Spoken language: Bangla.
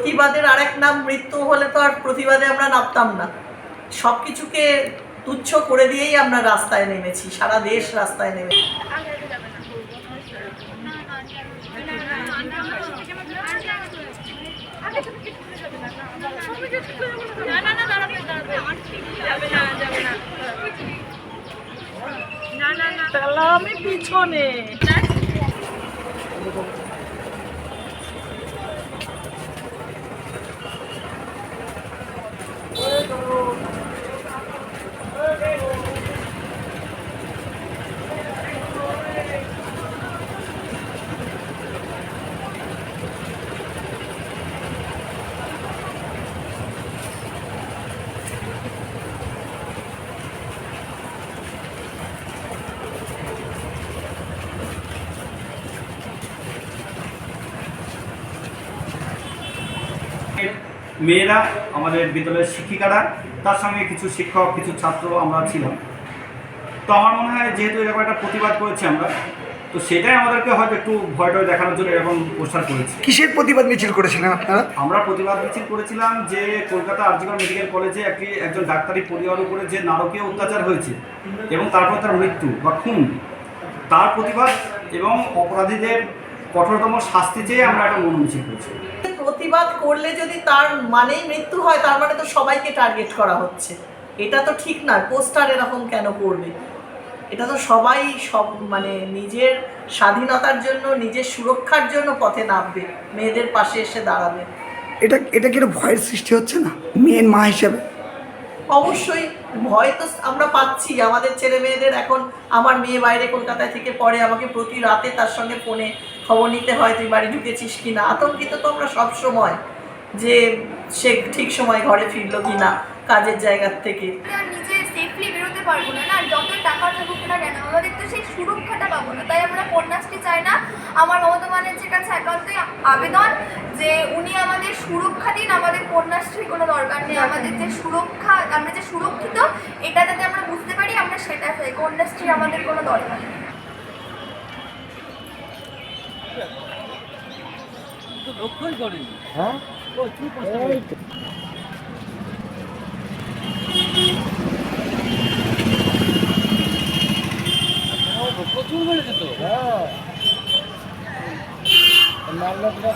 প্রতিবাদের আরেক নাম মৃত্যু হলে তো আর প্রতিবাদে আমরা নামতাম না সব কিছুকে তুচ্ছ করে দিয়েই আমরা রাস্তায় নেমেছি সারা দেশ রাস্তায় তাহলে আমি পিছনে মেয়েরা আমাদের বিদ্যালয়ের শিক্ষিকারা তার সঙ্গে কিছু শিক্ষক কিছু ছাত্র আমরা ছিলাম। তো আমার মনে হয় যেহেতু এরকম একটা প্রতিবাদ করেছি আমরা তো সেটাই আমাদেরকে হয়তো একটু ভয় টয় দেখানোর জন্য এরকম পোস্টার করেছি। কিসের প্রতিবাদ মিছিল করেছিলেন আপনারা? আমরা প্রতিবাদ মিছিল করেছিলাম যে কলকাতা আরজিকর মেডিকেল কলেজে একটি একজন ডাক্তারি পরিবার উপরে যে নারকীয় অত্যাচার হয়েছে এবং তারপর তার মৃত্যু বা খুন তার প্রতিবাদ এবং অপরাধীদের কঠোরতম শাস্তি চেয়ে আমরা একটা মন মিছিল করেছি। প্রতিবাদ করলে যদি তার মানেই মৃত্যু হয়, তার মানে তো সবাইকে টার্গেট করা হচ্ছে। এটা তো ঠিক না পোস্টার এরকম কেন করবে? এটা তো সবাই সব মানে নিজের স্বাধীনতার জন্য, নিজের সুরক্ষার জন্য পথে নামবে, মেয়েদের পাশে এসে দাঁড়াবে। এটা এটা কি ভয়ের সৃষ্টি হচ্ছে না? মেয়ের মা হিসেবে। অবশ্যই ভয় তো আমরা পাচ্ছি। আমাদের ছেলে মেয়েদের এখন আমার মেয়ে বাইরে কলকাতায় থেকে পড়ে, আমাকে প্রতি রাতে তার সঙ্গে ফোনে খবর নিতে হয়, তুই বাড়ি ঢুকেছিস কি না আতঙ্কিত তো আমরা সবসময় যে সে ঠিক সময় ঘরে ফিরলো কি না কাজের জায়গার থেকে। নিজে বেরোতে পারব না না যত টাকা থাকুক না কেন, আমাদের তো সেই সুরক্ষাটা পাবো না। তাই আমরা কন্যাশ্রী চাই না, আমার আবেদন যে উনি আমাদের সুরক্ষা দিন আমাদের কন্যাশ্রী কোনো দরকার নেই। আমাদের যে সুরক্ষা আমরা যে সুরক্ষিত এটা যাতে আমরা বুঝতে পারি আমরা সেটা চাই। কন্যাশ্রী আমাদের কোনো দরকার নেই। প্রচুর বেড়েছে তো? মালদা